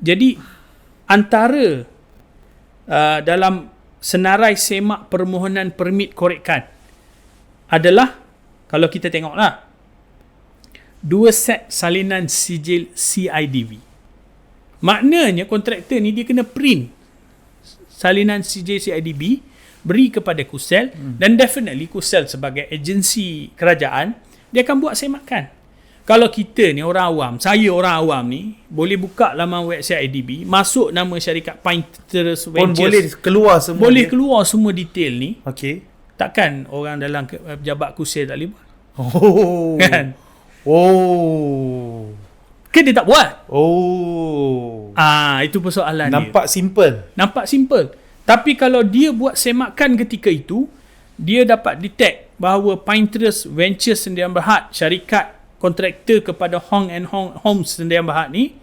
Jadi antara uh, dalam senarai semak permohonan permit korekan adalah kalau kita tengoklah dua set salinan sijil CIDV. Maknanya kontraktor ni dia kena print salinan sijil CIDV beri kepada Kusel hmm. dan definitely Kusel sebagai agensi kerajaan dia akan buat semakan. Kalau kita ni orang awam, saya orang awam ni boleh buka laman website IDB, masuk nama syarikat Pinterest Pun Ventures. boleh keluar semua. boleh dia. keluar semua detail ni. Okey. Takkan orang dalam ke- pejabat Kusel tak boleh buat? Oh. Kan? Oh. Ke dia tak buat? Oh. Ah, itu persoalan dia. Nampak simple. Nampak simple. Tapi kalau dia buat semakan ketika itu, dia dapat detect bahawa Pinterest Ventures Sendirian Berhad, syarikat kontraktor kepada Hong and Hong Homes Sendirian Berhad ni,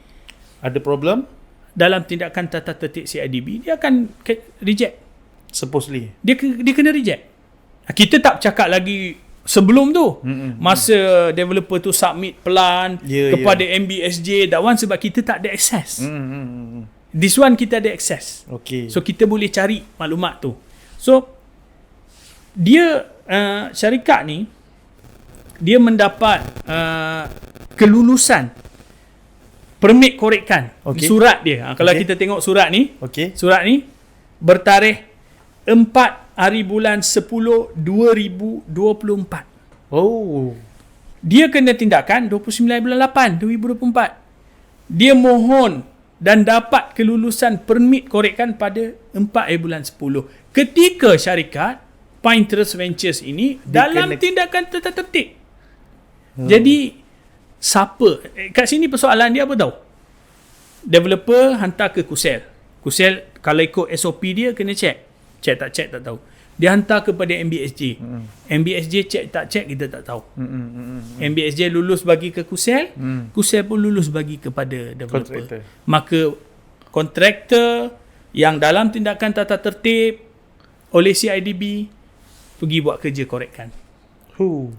Ada problem? dalam tindakan tata tertib CIDB, dia akan reject. Supposedly. Dia, dia kena reject. Kita tak cakap lagi sebelum tu. Mm-mm. Masa developer tu submit plan Ya, kepada MBSJ, that one sebab kita tak ada access. Hmm. hmm, hmm. This one kita ada access. Okey. So kita boleh cari maklumat tu. So dia uh, syarikat ni dia mendapat uh, kelulusan permit korekan Okey. surat dia. Ha, kalau Okey. kita tengok surat ni, Okey. surat ni bertarikh 4 hari bulan 10 2024. Oh. Dia kena tindakan 29 bulan 8 2024. Dia mohon dan dapat kelulusan permit korekan pada 4 hari bulan 10. Ketika syarikat Pinterest Ventures ini Dia dalam kena- tindakan tata tertib. Hmm. Jadi siapa eh, kat sini persoalan dia apa tahu? Developer hantar ke Kusel. Kusel kalau ikut SOP dia kena check. Check tak check tak tahu. Dia hantar kepada MBSJ. Hmm. MBSJ check tak check kita tak tahu. Hmm, hmm, hmm, hmm. MBSJ lulus bagi ke Kusel, Hmm. Kusel pun lulus bagi kepada developer. Kontraktor. Maka kontraktor yang dalam tindakan tata tertib oleh CIDB pergi buat kerja korekkan. Huh.